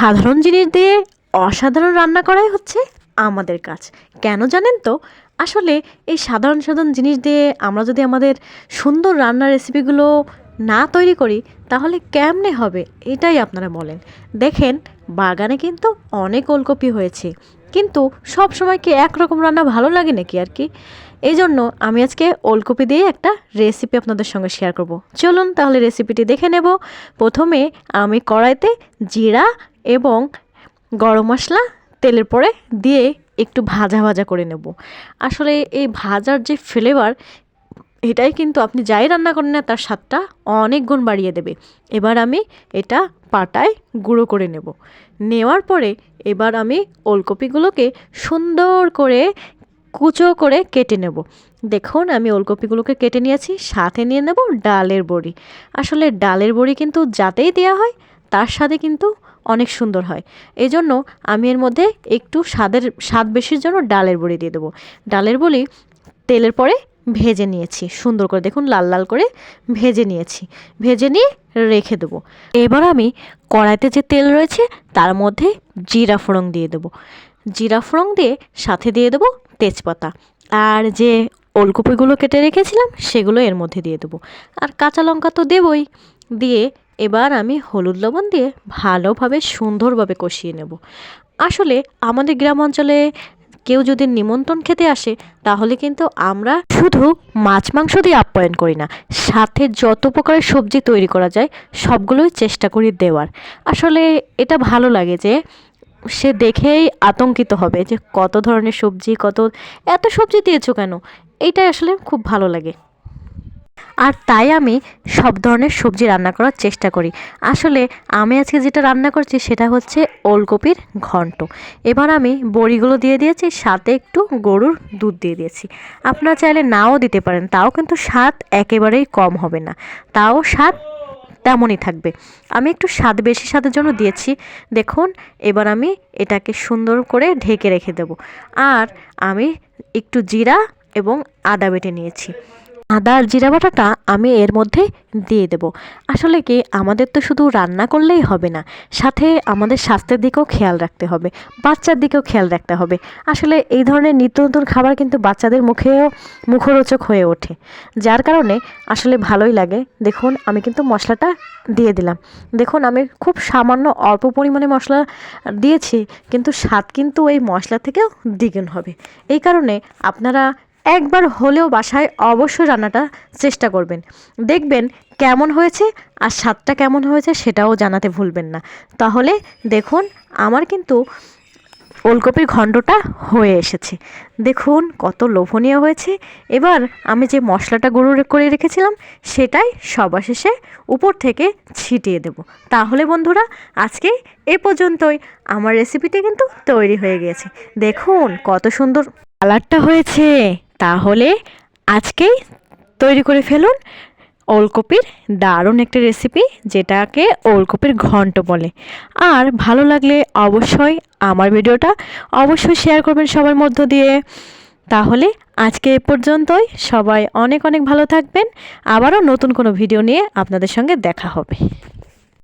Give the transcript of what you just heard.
সাধারণ জিনিস দিয়ে অসাধারণ রান্না করাই হচ্ছে আমাদের কাজ। কেন জানেন তো? আসলে এই সাধারণ সাধারণ জিনিস দিয়ে আমরা যদি আমাদের সুন্দর রান্নার রেসিপিগুলো না তৈরি করি, তাহলে কেমনে হবে? এটাই আপনারা বলেন। দেখেন, বাগানে কিন্তু অনেক ওলকপি হয়েছে। কিন্তু সব সময় কি একরকম রান্না ভালো লাগে নাকি আর কি? এই জন্য আমি আজকে ওলকপি দিয়ে একটা রেসিপি আপনাদের সঙ্গে শেয়ার করব। চলুন তাহলে রেসিপিটি দেখে নেব। প্রথমে আমি কড়াইতে জিরা এবং গরম মশলা তেলের পরে দিয়ে একটু ভাজা ভাজা করে নেব। আসলে এই ভাজার যে ফ্লেভার এটাই কিন্তু আপনি যাই রান্না করেন না, তার স্বাদটা অনেক গুণ বাড়িয়ে দেবে। এবার আমি এটা পাটায় গুঁড়ো করে নেব। নেওয়ার পরে এবার আমি ওলকপিগুলোকে সুন্দর করে কুচো করে কেটে নেব। দেখুন, আমি ওলকপিগুলোকে কেটে নিয়েছি, সাথে নিয়ে নেব ডালের বড়ি। আসলে ডালের বড়ি কিন্তু যাতেই দেওয়া হয়, তার সাথে কিন্তু অনেক সুন্দর হয়। এই জন্য আমি এর মধ্যে একটু স্বাদের, স্বাদ বেশির জন্য ডালের বড়ি দিয়ে দেবো। ডালের বড়ি তেলের পরে ভেজে নিয়েছি। সুন্দর করে দেখুন, লাল লাল করে ভেজে নিয়েছি। ভেজে নিয়ে রেখে দেবো। এবার আমি কড়াইতে যে তেল রয়েছে, তার মধ্যে জিরা ফোড়ং দিয়ে দেবো। জিরা ফোড়ং দিয়ে সাথে দিয়ে দেবো তেজপাতা। আর যে ওলকপিগুলো কেটে রেখেছিলাম, সেগুলো এর মধ্যে দিয়ে দেবো। আর কাঁচা লঙ্কা তো দেবই। দিয়ে এবার আমি হলুদ লবণ দিয়ে ভালোভাবে সুন্দরভাবে কষিয়ে নেব। আসলে আমাদের গ্রাম অঞ্চলে কেউ যদি নিমন্ত্রণ খেতে আসে, তাহলে কিন্তু আমরা শুধু মাছ মাংস দিয়ে আপ্যায়ন করি না, সাথে যত প্রকারের সবজি তৈরি করা যায়, সবগুলোই চেষ্টা করি দেওয়ার। আসলে এটা ভালো লাগে যে সে দেখেই আতঙ্কিত হবে যে কত ধরনের সবজি, কত, এত সবজি দিয়েছ কেন? এইটাই আসলে খুব ভালো লাগে। আর তাই আমি সব ধরনের সবজি রান্না করার চেষ্টা করি। আসলে আমি আজকে যেটা রান্না করছি সেটা হচ্ছে ওলকপির ঘন্ট। এবার আমি বড়িগুলো দিয়ে দিয়েছি, সাথে একটু গরুর দুধ দিয়ে দিয়েছি। আপনারা চাইলে নাও দিতে পারেন, তাও কিন্তু স্বাদ একেবারেই কম হবে না। তাও স্বাদ তেমনই থাকবে। আমি একটু স্বাদ বেশি স্বাদের জন্য দিয়েছি। দেখুন, এবার আমি এটাকে সুন্দর করে ঢেকে রেখে দেব। আর আমি একটু জিরা এবং আদা বেটে নিয়েছি। আদা আর জিরা বাটাটা আমি এর মধ্যে দিয়ে দেব। আসলে কি, আমাদের তো শুধু রান্না করলেই হবে না, সাথে আমাদের স্বাস্থ্যের দিকেও খেয়াল রাখতে হবে, বাচ্চার দিকেও খেয়াল রাখতে হবে। আসলে এই ধরনের নিত্য নতুন খাবার কিন্তু বাচ্চাদের মুখেও মুখরোচক হয়ে ওঠে, যার কারণে আসলে ভালোই লাগে। দেখুন, আমি কিন্তু মশলাটা দিয়ে দিলাম। দেখুন, আমি খুব সামান্য অল্প পরিমাণে মশলা দিয়েছি, কিন্তু স্বাদ কিন্তু এই মশলা থেকেও দ্বিগুণ হবে। এই কারণে আপনারা একবার হলেও বাসায় অবশ্যই রান্নাটা চেষ্টা করবেন। দেখবেন কেমন হয়েছে আর স্বাদটা কেমন হয়েছে সেটাও জানাতে ভুলবেন না। তাহলে দেখুন, আমার কিন্তু ওলকপির ঘণ্টটা হয়ে এসেছে। দেখুন কত লোভনীয় হয়েছে। এবার আমি যে মশলাটা গুঁড়ো করে রেখেছিলাম, সেটাই সবার শেষে উপর থেকে ছিটিয়ে দেব। তাহলে বন্ধুরা, আজকে এ পর্যন্তই। আমার রেসিপিটি কিন্তু তৈরি হয়ে গিয়েছে। দেখুন কত সুন্দর কালারটা হয়েছে। তাহলে আজকেই তৈরি করে ফেলুন ওলকপির দারুণ একটা রেসিপি যেটাকে ওলকপির ঘন্ট বলে। আর ভালো লাগলে অবশ্যই আমার ভিডিওটা অবশ্যই শেয়ার করবেন সবার মধ্য দিয়ে। তাহলে আজকে এ পর্যন্তই। সবাই অনেক অনেক ভালো থাকবেন। আবারও নতুন কোনো ভিডিও নিয়ে আপনাদের সঙ্গে দেখা হবে।